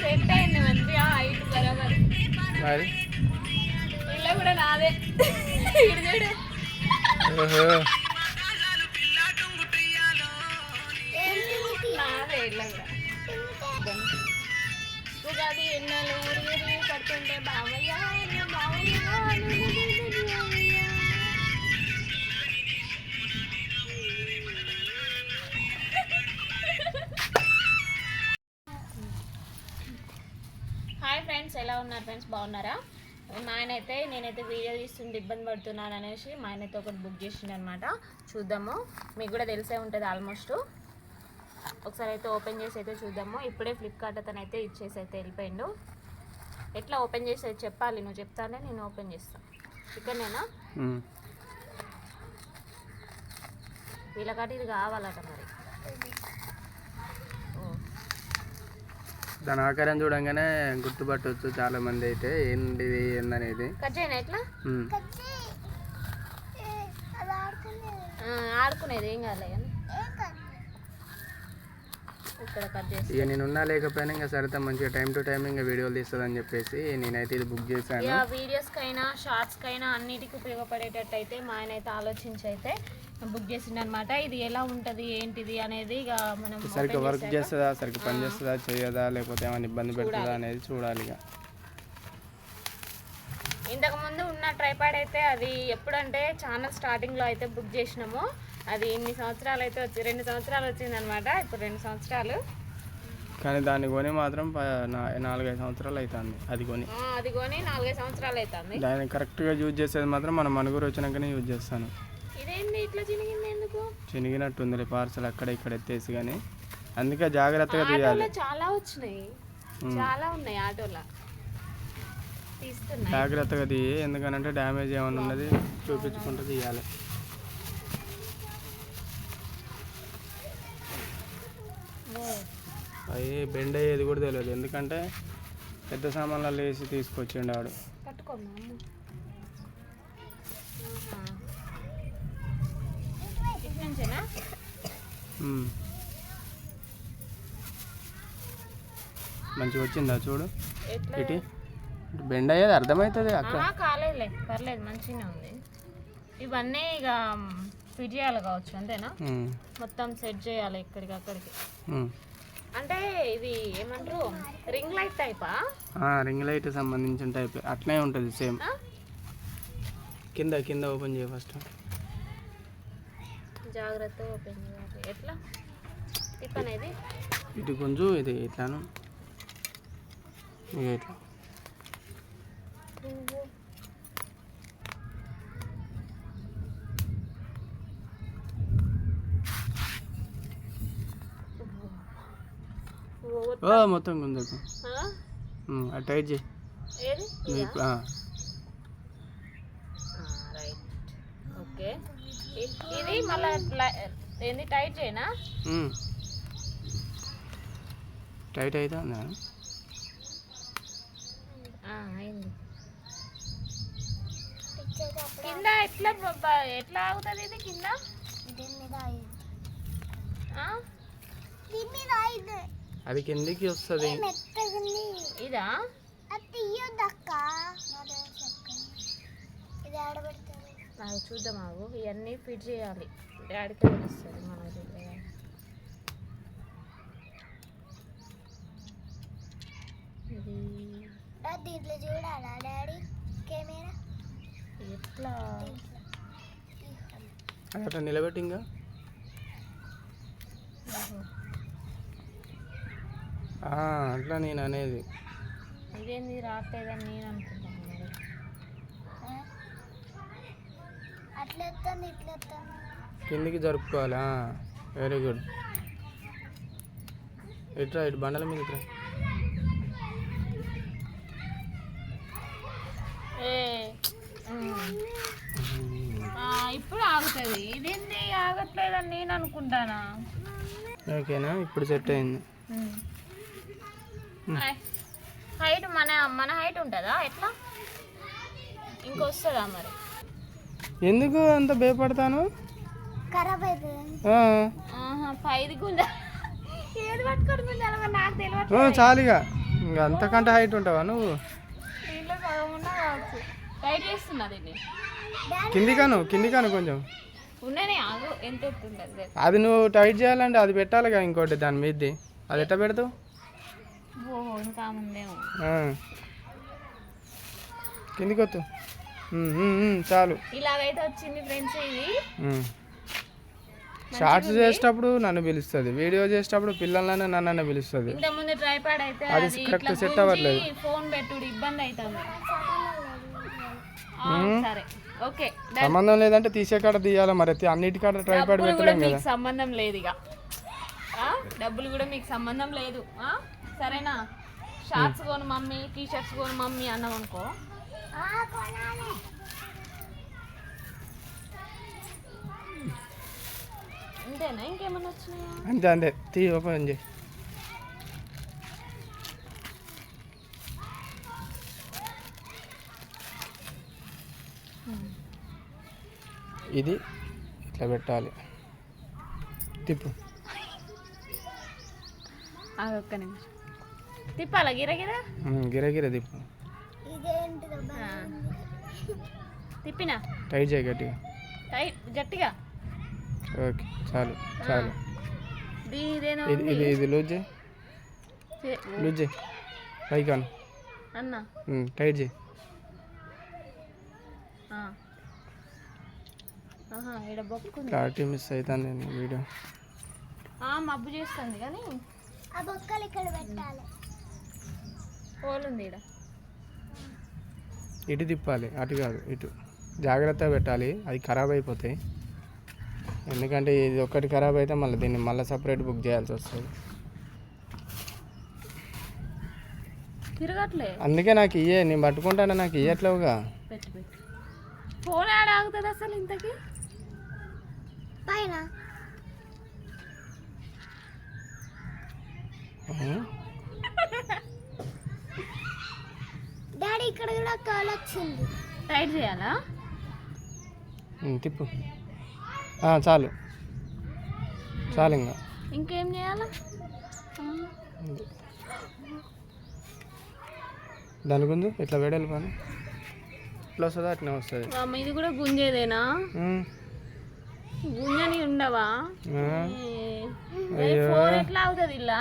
Set అయింది మంచిగా height బరాబర్ మరి ఇల్లు కూడా నాదే ఇటు చూడు ఓహో నాదే ఇల్లు కూడా ఉగాది ఎన్నెలు ఊరి పడుతుంటే బావయ్య బావయ్య బావయ్య ఉన్నారు ఫ్రెండ్స్ బాగున్నారా? మా ఆయన అయితే నేనైతే వీడియో తీస్తుంటే ఇబ్బంది పడుతున్నాను అనేసి మా ఆయన అయితే ఒకటి బుక్ చేసిండు అనమాట చూద్దాము. మీకు కూడా తెలిసే ఉంటుంది ఆల్మోస్ట్ ఒకసారి అయితే ఓపెన్ చేసి అయితే చూద్దాము. ఇప్పుడే ఫ్లిప్కార్ట్ అతను అయితే ఇచ్చేసి అయితే వెళ్ళిపోయిండు. ఎట్లా ఓపెన్ చేసి అయితే చెప్పాలి? నువ్వు చెప్తానే నేను ఓపెన్ చేస్తాను ఉమ్. వీళ్ళకాటి ఇది కావాలట మరి. దాని ఆకారం చూడంగానే గుర్తుపట్టవచ్చు చాలా మంది అయితే ఏంటి ఏందనేది? ఆడుకునేది ఏం ఇక నేను ఉన్నా లేకపోయినా ఇంకా సరిత మంచిగా టైం టు టైం ఇంకా వీడియోలు తీస్తుందని చెప్పేసి నేనైతే ఇది బుక్ చేశాను. వీడియోస్కైనా షార్ట్స్కైనా అన్నిటికీ ఉపయోగపడేటట్టు అయితే మా ఆయన అయితే ఆలోచించి అయితే బుక్ చేసిండు అనమాట ఇది ఎలా ఉంటుంది ఏంటిది అనేది ఇక మనం సరిగ్గా వర్క్ చేస్తుందా సరిగ్గా పని చేస్తుందా చేయదా లేకపోతే ఏమైనా ఇబ్బంది పెడుతుందా అనేది చూడాలి ఇక ఇంతకు ముందు ఉన్న ట్రైపాడ్ అయితే అది ఎప్పుడంటే ఛానల్ స్టార్టింగ్లో అయితే బుక్ చేసినాము. అది ఇన్ని సంవత్సరాలు అయితే వచ్చి రెండు సంవత్సరాలు వచ్చిందనమాట ఇప్పుడు రెండు సంవత్సరాలు. కానీ దాన్ని కొని మాత్రం నాలుగైదు సంవత్సరాలు అవుతుంది అది కొని. అది కొని నాలుగైదు సంవత్సరాలు అవుతుంది దాన్ని కరెక్ట్గా యూజ్ చేసేది మాత్రం మన మనుగురు వచ్చినాకనే యూజ్ చేస్తాను. ఇదేంటి ఇట్లా చినిగింది ఎందుకు? చినిగినట్టుంది పార్సల్ అక్కడ ఇక్కడ ఎత్తేసి కానీ అందుకే జాగ్రత్తగా తీయాలి. చాలా వచ్చినాయి. చాలా ఉన్నాయి ఆటోలో. జాగ్రత్తగా తీయి ఎందుకనంటే డ్యామేజ్ ఏమైనా ఉన్నది చూపించుకుంటూ తీయాలి. అవి బెండ్ అయ్యేది కూడా తెలియదు. ఎందుకంటే పెద్ద సామాన్లలో వేసి తీసుకొచ్చిండు ఆడు మంచిగా వచ్చిందా చూడు? ఇటు బెండ్ అయ్యేది అర్థమవుతుంది అక్కడ ఆ, కాలేదులే. పర్లేదు మంచిగానే ఉంది. ఇవన్నీ ఇక ఫిట్ చేయాలి కావచ్చు అంతేనా. మొత్తం సెట్ చేయాలి ఇక్కడికి అక్కడికి. అంటే ఇది ఏమంటారు? రింగ్ లైట్ టైపా? రింగ్ లైట్ సంబంధించిన టైప్. అట్లనే ఉంటుంది సేమ్. కింద కింద ఓపెన్ చేయ ఫస్ట్. జాగ్రత్త ఓపెన్ చేయాలి. ఎట్లా? టిప్ అనేది ఇటు కొంచెం ఇది ఇట్లాను. ఇట్లా. మొత్తం? అది టైట్ చేయి ఏది నువ్వు ఇప్పు- ఆ. రైట్ ఓకే ఇది మళ్ళీ ఏంది టైట్ చేయనా. టైట్ అవుతుందా ఆ, అయింది. కింద ఎట్లా ఎట్లా ఆగుతుంది ఇది కింద? అది కిందికి వస్తుంది. ఇదా? నాకు చూద్దాం ఆగు ఇవన్నీ ఫిట్ చేయాలి. డాడీతో తెలుస్తుంది మనకు దీంట్లో చూడాలా డాడీ? కెమెరా? ఎట్లా? అట్లా నిలబెట్టి ఇంకా. అట్లా నేను అనేది. ఇదేంది రావట్లేదని నేను అనుకుంటాను మరి అట్లా ఎత్తుంది ఇట్లా ఎత్తుంది కిందికి జరుపుకోవాలి? వెరీ గుడ్ ఇట్రా ఇటు బండల మీద ఇట్రా ఏ ఉమ్. ఆ, ఇప్పుడు ఆగుతుంది. ఇదేంది? ఆగట్లేదని నేను అనుకుంటానా? ఓకేనా? ఇప్పుడు సెట్ అయింది. హైట్ మన మన హైట్ ఉంటుందా? ఎట్లా? ఇంకొస్తుందా మరి? ఎందుకు అంత భయపడతాను? చాలుగా ఇంకా. అంతకంటే హైట్ ఉంటావా నువ్వు? కిందికాను కిందికాను కొంచెం. అది నువ్వు టైట్ చేయాలంటే అది పెట్టాలిగా ఇంకోటి దాని మీదది. అది ఎట్లా పెడతావు. కిందికి వద్దు చాలు. ఇలాగైతే వచ్చింది ఫ్రెండ్స్ ఇది. షార్ట్స్ చేసేటప్పుడు నన్ను పిలుస్తుంది. వీడియో చేసేటప్పుడు పిల్లలనే నన్ను పిలుస్తుంది. ట్రైపాడ్ అయితే అది set గుంజి అవ్వట్లేదు. ఫోన్ పెట్టుడు ఇబ్బంది అవుతుంది సరే. ఓకే సంబంధం లేదంటే తీసే కాడ తీయాలి మరి. తి- అన్నిటికాడ ట్రైపాడ్ కూడా పెట్టలేం కదా. సంబంధం లేదు ఇక? డబ్బులు కూడా మీకు సంబంధం లేదు? సరేనా? షార్ట్స్ కొను మమ్మీ టీ షర్ట్స్ కొను మమ్మీ అన్నాం అనుకో. అంతేనా? ఇంకేమన్నా వచ్చినాయా? అంతే అంతే. తీ ఓపెన్ చేయి. ఇది ఇట్లా పెట్టాలి. తిప్పు. అది ఒక్క నిమిషం. తిప్పాలా? గిరగిరా గిరగిర తిప్పు. తిప్పినా? టైట్ చేయి గట్టిగా. టైట్? గట్టిగా? ఓకే చాలు చాలు. దీ ఇదేనా ఇది ఇది లూజ్ చేయి. లూజ్ చేయి. పైకాను అన్న. టైట్ చేయి. ఆ. ఆహా ఈడ బొక్కుంది. క్లారిటీ మిస్ అవుతాను నేను వీడియో. ఆ, మబ్బు చేస్తుంది కానీ. ఆ బొక్కలు ఇక్కడ పెట్టాలి. పోలుంది ఈడ. ఇటు తిప్పాలి అటు కాదు ఇటు. జాగ్రత్తగా పెట్టాలి అది ఖరాబ్ అయిపోతాయి. ఎందుకంటే ఇది ఒక్కటి ఖరాబ్ అయితే మళ్ళీ దీన్ని మళ్ళీ సపరేట్ బుక్ చేయాల్సి వస్తుంది. తిరగట్లే. అందుకే నాకు ఇయ్యే నేను పట్టుకుంటానే నాకు ఇయ్యట్లేవుగా. పెట్టు పెట్టు. ఫోన్ ఆడ ఆగుతుంది అసలు ఇంతకి? పైన ఉమ్, డాడీ ఇక్కడ కూడా కాల్ వచ్చింది టైట్ చేయాలా? తిప్పు. ఆ, చాలు. చాలు ఇంకా. ఇంకేం చేయాలా? దాని గుంజు ఇట్లా వేడలు పని ఇట్లా వస్తుందా అట్లా వస్తుంది. ఇది కూడా గుంజేదేనా? గుంజని ఉండవా? ఫోన్ ఎట్లా అవుతుంది ఇలా?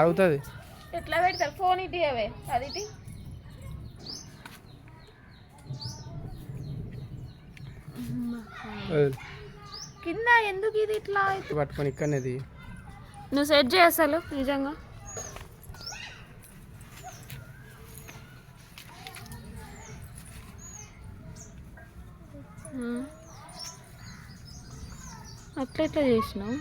ఆగుతుంది. ఎట్లా పెడతారు? ఫోన్ ఇటు అవే అది ఇటు. వదిలు. కింద ఎందుకు ఇది ఇట్లా? పట్టుకొని ఇక్కడనేది. నువ్వు సెట్ చేయి అసలు నిజంగా. అట్లా ఎట్లా చేసినావు?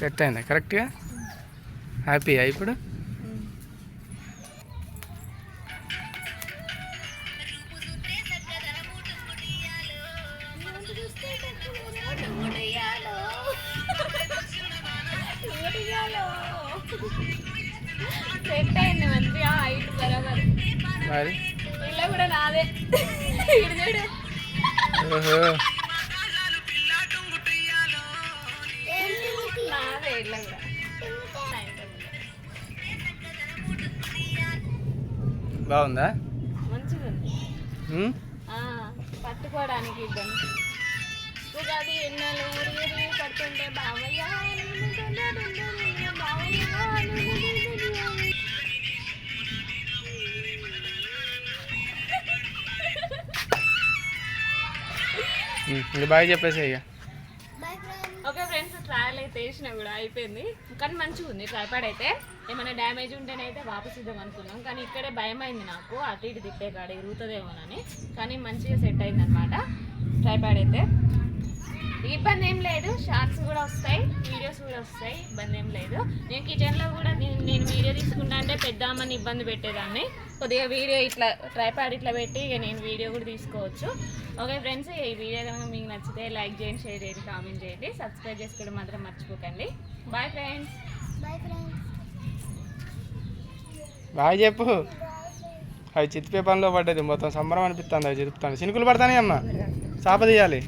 సెట్ అయిందా? కరెక్ట్గా హ్యాపీయా ఇప్పుడు? సెట్ అయింది మంచిగా హైట్ బరాబర్ మరి? ఇళ్ళ కూడా నాదే. చూడు. ఓహో. నాదే ఇళ్ళ కూడా. బాగుందా? పట్టుకోవడానికి ఉగాది ఎన్నెలు ఊరి పడుతుంటే బావయ్య ఇంక బాగా చెప్పేసి ఇక. ఓకే ఫ్రెండ్స్ ట్రయల్ అయితే వేసినా కూడా అయిపోయింది. కానీ మంచిగా ఉంది ట్రైపాడ్ అయితే ఏమైనా డ్యామేజ్ ఉంటేనైతే వాపస్ ఇద్దాం అనుకున్నాం. కానీ ఇక్కడే భయం అయింది నాకు. అటు ఇటు తిప్పే కాడ ఇరుగుతుందేమోనని. కానీ మంచిగా సెట్ అయింది అనమాట ట్రైప్యాడ్ అయితే. ఇబ్బంది ఏం లేదు. షార్ట్స్ కూడా వస్తాయి. వీడియోస్ కూడా వస్తాయి. ఇబ్బంది ఏం లేదు. నేను కిచెన్లో కూడా నేను వీడియో తీసుకుంటా అంటే పెద్దామని ఇబ్బంది పెట్టేదాన్ని. కొద్దిగా వీడియో ఇట్లా ట్రైపాడ్ ఇట్లా పెట్టి ఇక నేను వీడియో కూడా తీసుకోవచ్చు. ఓకే ఫ్రెండ్స్ ఈ వీడియో కనుక మీకు నచ్చితే లైక్ చేయండి షేర్ చేయండి కామెంట్ చేయండి. సబ్స్క్రైబ్ చేసుకోవడం మాత్రం మర్చిపోకండి. బాయ్ ఫ్రెండ్స్ బాయ్ ఫ్రెండ్స్ బాగా చెప్పు. అవి చిత్తి పనిలో పడ్డది. మొత్తం సంబరం అనిపిస్తుంది అవి చిరుపుతాను చినుకులు పడతానే అమ్మ చాప తీయాలి.